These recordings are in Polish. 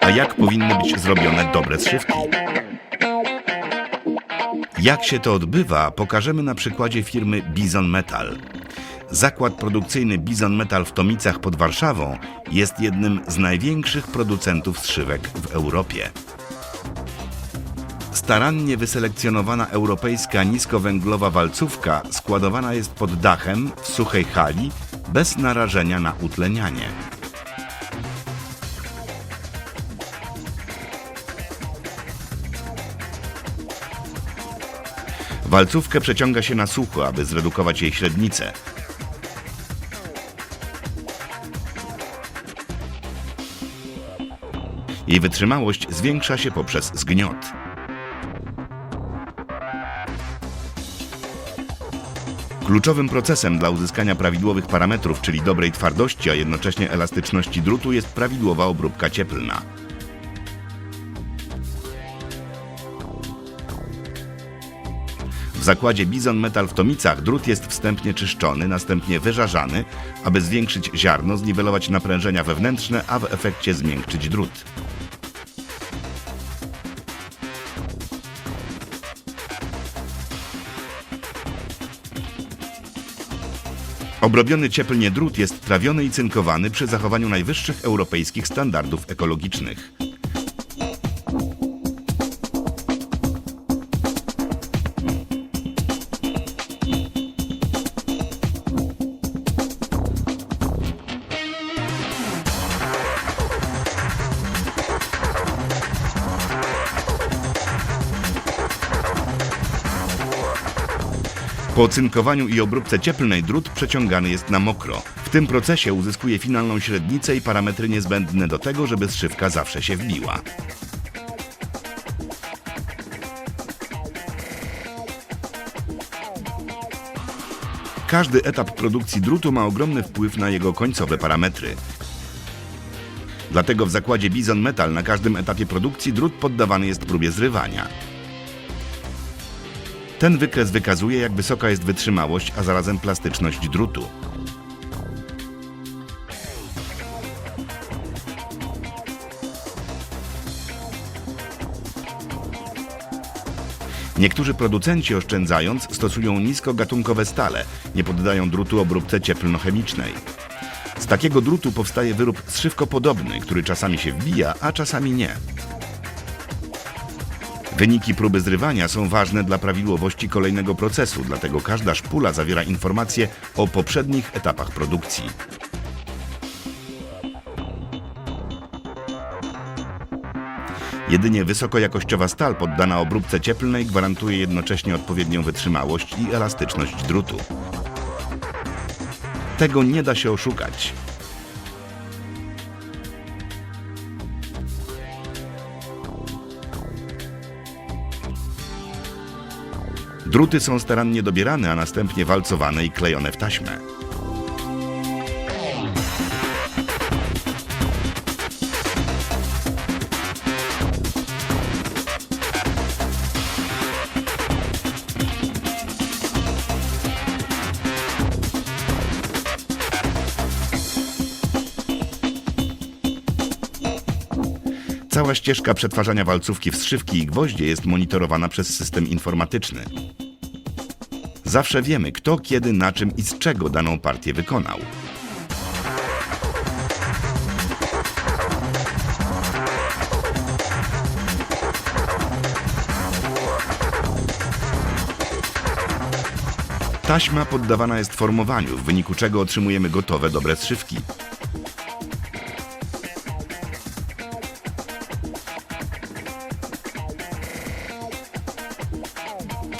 A jak powinny być zrobione dobre zszywki? Jak się to odbywa, pokażemy na przykładzie firmy Bizon Metal. Zakład produkcyjny Bizon Metal w Tomicach pod Warszawą jest jednym z największych producentów zszywek w Europie. Starannie wyselekcjonowana europejska niskowęglowa walcówka składowana jest pod dachem w suchej hali bez narażenia na utlenianie. Walcówkę przeciąga się na sucho, aby zredukować jej średnicę. Jej wytrzymałość zwiększa się poprzez zgniot. Kluczowym procesem dla uzyskania prawidłowych parametrów, czyli dobrej twardości, a jednocześnie elastyczności drutu jest prawidłowa obróbka cieplna. Zakładzie Bizon Metal w Tomicach drut jest wstępnie czyszczony, następnie wyżarzany, aby zwiększyć ziarno, zniwelować naprężenia wewnętrzne, a w efekcie zmiękczyć drut. Obrobiony cieplnie drut jest trawiony i cynkowany przy zachowaniu najwyższych europejskich standardów ekologicznych. Po cynkowaniu i obróbce cieplnej drut przeciągany jest na mokro. W tym procesie uzyskuje finalną średnicę i parametry niezbędne do tego, żeby zszywka zawsze się wbiła. Każdy etap produkcji drutu ma ogromny wpływ na jego końcowe parametry. Dlatego w zakładzie Bizon Metal na każdym etapie produkcji drut poddawany jest próbie zrywania. Ten wykres wykazuje, jak wysoka jest wytrzymałość, a zarazem plastyczność drutu. Niektórzy producenci oszczędzając stosują niskogatunkowe stale, nie poddają drutu obróbce cieplnochemicznej. Z takiego drutu powstaje wyrób zszywkopodobny, który czasami się wbija, a czasami nie. Wyniki próby zrywania są ważne dla prawidłowości kolejnego procesu, dlatego każda szpula zawiera informacje o poprzednich etapach produkcji. Jedynie wysokojakościowa stal poddana obróbce cieplnej gwarantuje jednocześnie odpowiednią wytrzymałość i elastyczność drutu. Tego nie da się oszukać. Druty są starannie dobierane, a następnie walcowane i klejone w taśmę. Cała ścieżka przetwarzania walcówki w zszywki i gwoździe jest monitorowana przez system informatyczny. Zawsze wiemy, kto, kiedy, na czym i z czego daną partię wykonał. Taśma poddawana jest formowaniu, w wyniku czego otrzymujemy gotowe, dobre zszywki.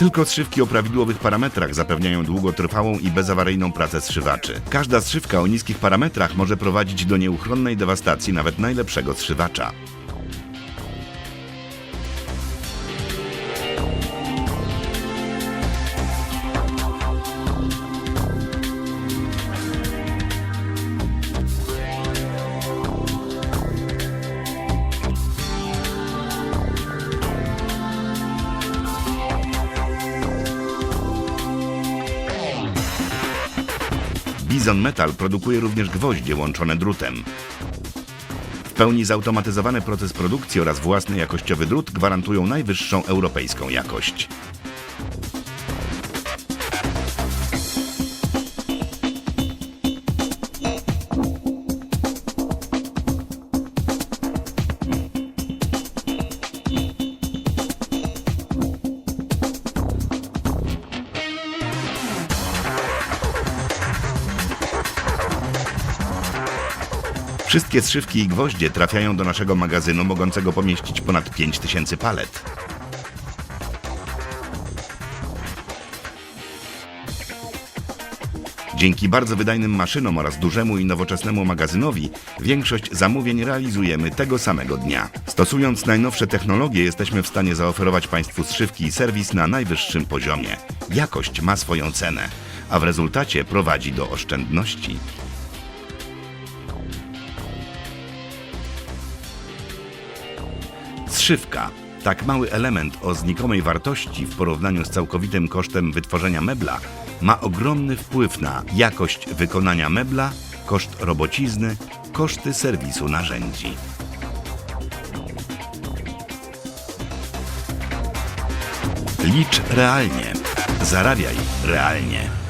Tylko zszywki o prawidłowych parametrach zapewniają długotrwałą i bezawaryjną pracę zszywaczy. Każda zszywka o niskich parametrach może prowadzić do nieuchronnej dewastacji nawet najlepszego zszywacza. Bizon Metal produkuje również gwoździe łączone drutem. W pełni zautomatyzowany proces produkcji oraz własny jakościowy drut gwarantują najwyższą europejską jakość. Wszystkie zszywki i gwoździe trafiają do naszego magazynu mogącego pomieścić ponad 5000 palet. Dzięki bardzo wydajnym maszynom oraz dużemu i nowoczesnemu magazynowi większość zamówień realizujemy tego samego dnia. Stosując najnowsze technologie jesteśmy w stanie zaoferować Państwu zszywki i serwis na najwyższym poziomie. Jakość ma swoją cenę, a w rezultacie prowadzi do oszczędności. Zszywka. Tak mały element o znikomej wartości w porównaniu z całkowitym kosztem wytworzenia mebla ma ogromny wpływ na jakość wykonania mebla, koszt robocizny, koszty serwisu narzędzi. Licz realnie. Zarabiaj realnie.